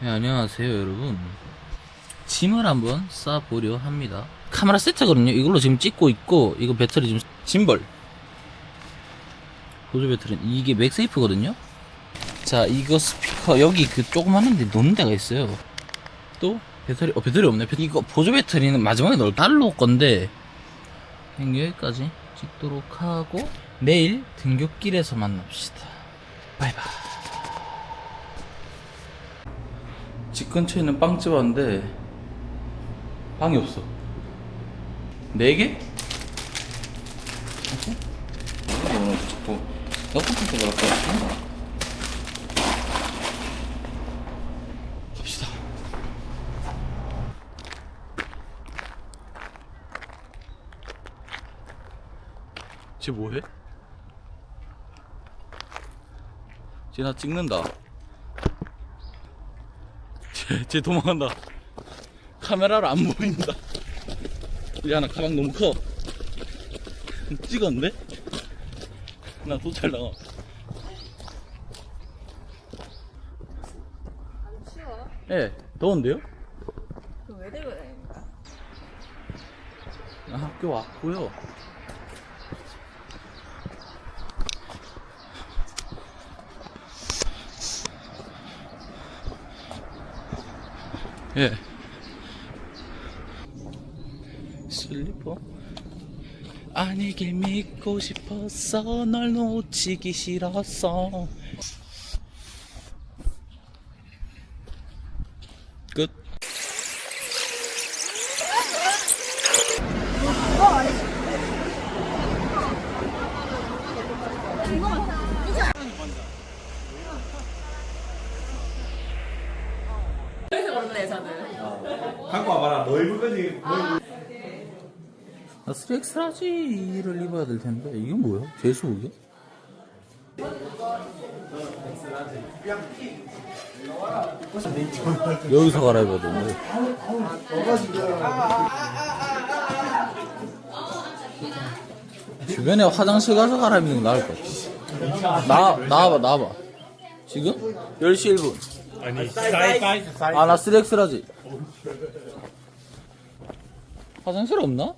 네, 안녕하세요 여러분. 짐을 한번 싸보려 합니다. 카메라 세트거든요. 이걸로 지금 찍고 있고 이거 배터리 지금 짐벌. 보조 배터리는 이게 맥세이프거든요. 자 이거 스피커 여기 그 조그마한 데 놓는 데가 있어요. 또 배터리 어 배터리 없네. 배- 이거 보조 배터리는 마지막에 넣을 따로 건데 여기까지 찍도록 하고 내일 등굣길에서 만납시다. 바이바이 집 근처에 있는 빵집 왔는데 빵이 없어. 네 개? 어? 오늘 자꾸 떡볶이 먹을 거야. 갑시다. 쟤 뭐해? 쟤 나 찍는다. 쟤, 쟤 도망간다. 카메라로 안 보인다. 야, 나 가방 너무 커. 찍었는데? 나 도찰 나가. 추워? 예, 더운데요? 그럼 왜 들고 다니는 거야? 나 학교 왔고요. 예. 슬리퍼? 아니길 믿고 싶었어. 널 놓치기 싫었어. 끝. 그 런다 여자는 갖고 와봐라. 너 입을 거지. 나 3X라지를 입어야 될 텐데 이게 뭐야? 재수 이게? 여기서 갈아입어야 되는데 주변에 화장실 가서 갈아입는 게 나을 것 같아 나, 나와봐 나와봐 지금? 10시 1분 아니, 사이즈, 사이즈, 사이즈. 아나 3X라지 화장실 없나?